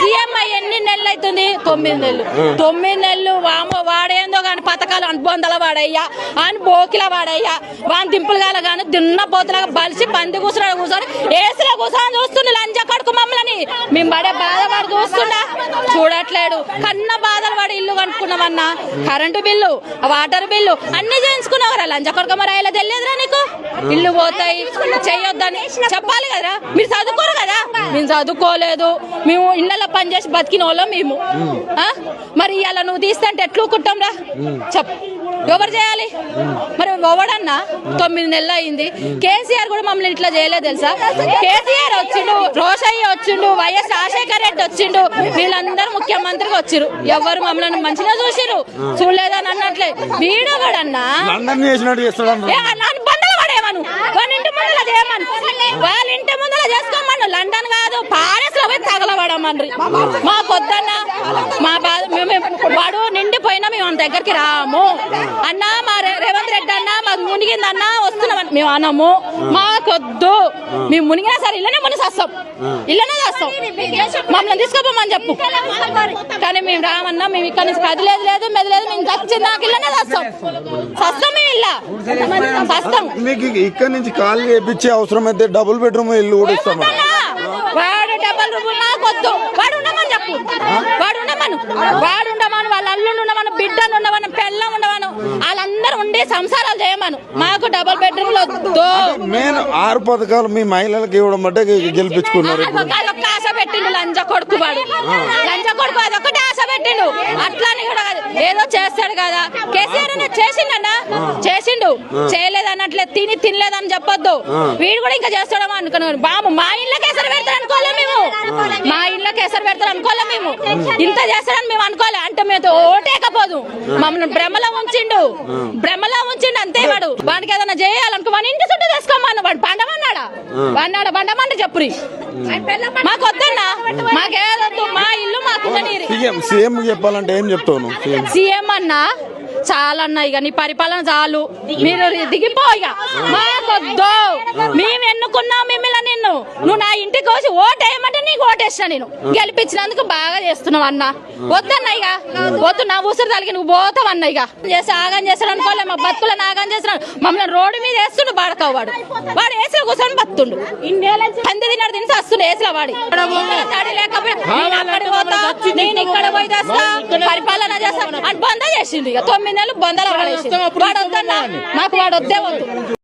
CM ఎన్ని నెలలు అవుతుంది? తొమ్మిది నెలలు. తొమ్మిది నెలలు వామో వాడేందో కానీ పథకాలు అనుబంధాల వాడయ్యా అని బోకిల వాడయ్యా వాని దింపులు గాల కానీ దున్న పోతులాగా బలిసి పంది కూర్చున్నాడు కూర్చొని ఏసులో కూర్చొని చూస్తుండే లంజ కడుకు మమ్మల్ని. మేము పడే బాధ చూస్తుండా? చూడట్లేడు. కన్న బాధలు వాడు ఇల్లు కనుక్కున్నామన్నా కరెంటు బిల్లు వాటర్ బిల్లు అన్ని చేయించుకున్నావరా. లంజ కొడుకు మరి ఇలా తెలియదురా నీకు? ఇల్లు పోతాయి చెయ్యొద్దని. చెప్పాలి కదరా. మీరు చదువుకోరు కదా? మేము చదువుకోలేదు. మేము ఇళ్ళలో పనిచేసి బతికిన వాళ్ళం మేము. మరి ఇలా నువ్వు తీస్తుంటే ఎట్లు రా చెప్ ఎవరు చేయాలి? మరి ఎవడన్నా? తొమ్మిది నెలలు అయింది. కేసీఆర్ కూడా మమ్మల్ని ఇట్లా చేయలేదు తెలుసా? కేసీఆర్ వచ్చిండు రోషన్ వైఎస్ రాజశేఖర్ రెడ్డి వచ్చిండు. వీళ్ళందరూ ముఖ్యమంత్రిగా వచ్చిరు ఎవరు మమ్మల్ని మంచిగా చూసిరు చూడలేదని అన్నట్లే. వీడు కూడా వాళ్ళ ఇంటి ముందర చేయమను. వాళ్ళ ఇంటి ముందర చేసుకోమను. లండన్ కాదు పారిస్లో పోయి తగలబడమని మా పొద్దున్న మా బాధ మేము వాడు నిండిపోయినా మేము దగ్గరికి రాము. అన్న మా రేవంత్ రెడ్డి అన్న మాకు మునిగిందన్న వస్తున్నామని మేము అనము. మాకొద్దు. మేము మునిగినా సరే ఇల్లనే మునిగి వస్తాం. ఇల్లనే చేస్తాం మమ్మల్ని తీసుకోపోమని చెప్పు. కానీ మేము రామన్నా మేము ఇక్కడ నుంచి కదిలేదు లేదు మెదలేదు మేము చచ్చింది నాకు ఇల్లనే చేస్తాం సస్తాం మేము ఇల్లా సస్తాం మీకు ఇక్కడ నుంచి కాల్ చేపించే అవసరం అయితే డబుల్ బెడ్రూమ్ ఇల్లు కూడా ఇస్తాం వాడు డబల్ రూపాయలు నాకు వద్దు. వాడు ఉండమని చెప్పు. వాడు ఉండమను. వాడు అల్లుండి ఉండమను బిడ్డను ఉండమను పెళ్ళం ఉండమను వాళ్ళందరూ ఉండి సంసారాలు చేయమను. మాకు డబల్ బెడ్రూమ్లు వద్దు మెయిన్ ఆరు పథకాలు మీ మహిళలకు ఇవ్వడం గె- గెలిపించుకున్నారు అదొక ఆశ పెట్టిండు లంచ కొడుకు వాడు. లంచ కొడుకు అదొకటి ఆశ పెట్టిండు. అట్లాని కూడా ఏదో చేస్తాడు కదా. కేసీఆర్ అన్న చేసిండన్నా? చేసిండు. చేయలేదు అన్నట్లే తిని తినలేదని చెప్పొద్దు. వీడు కూడా ఇంకా చేస్తాడేమో అనుకున్నాడు. బాబు మా ఇళ్ళకి ఎసరు పెడతాడు అనుకోలే మేము. మా ఇళ్ళకి ఎసరు పెడతాడు అనుకోలే మేము? ఇంత చేస్తాడని మేము అనుకోలే అంటే మేము ఓటేకపోదు మమ్మల్ని భ్రమలో ఉంచిండు. భ్రమలో ఉంచిండు అంతే వాడు. వాడికి ఏదైనా చేయాలనుకో వాడి ఇంటి చుట్టూ చేసుకోమన్న వాడు. పండమన్నాడా వాడినాడు పండమంటే చెప్పురి. మాకు వద్దన్నా మాకేదొద్దు మా ఇల్లు మాకు సీఎం చెప్పాలంటే ఏం చెప్తావు నువ్వు? సీఎం. చాలా అన్నా ఇక నీ పరిపాలన చాలు. మీరు దిగిపో ఇక. మాకొద్దు. మేము ఎన్నుకున్నాం మిమ్మల్ని నిన్ను. నువ్వు నా ఇంటికి వచ్చి ఓటేయమంటే నీకు ఓటేసిన నేను. గెలిపించినందుకు బాగా చేస్తున్నావు అన్న. వద్దన్న ఇక. వద్దు నా ఊసరి తలకి నువ్వు పోతావు అన్న ఇక. చేసి ఆగం చేస్తాడు అనుకోలే మా బతుకులను ఆగం చేస్తున్నాడు. మమ్మల్ని రోడ్డు మీద వేస్తుండు బాడకావు వాడు. వాడు ఏసులో కూర్చొని బతుండు. పంది తిన్నాడు తిని వస్తుండు ఏసులో వాడి. తడి లేకపోయినా నేను ఇక్కడ పోయి పరిపాలన చేస్తా అని బంద చేసిండు ఇక. తొమ్మిది నెలలు బందలు పడేసిండు వాడు వద్దన్నా మాకు వాడు వద్దే వద్దు.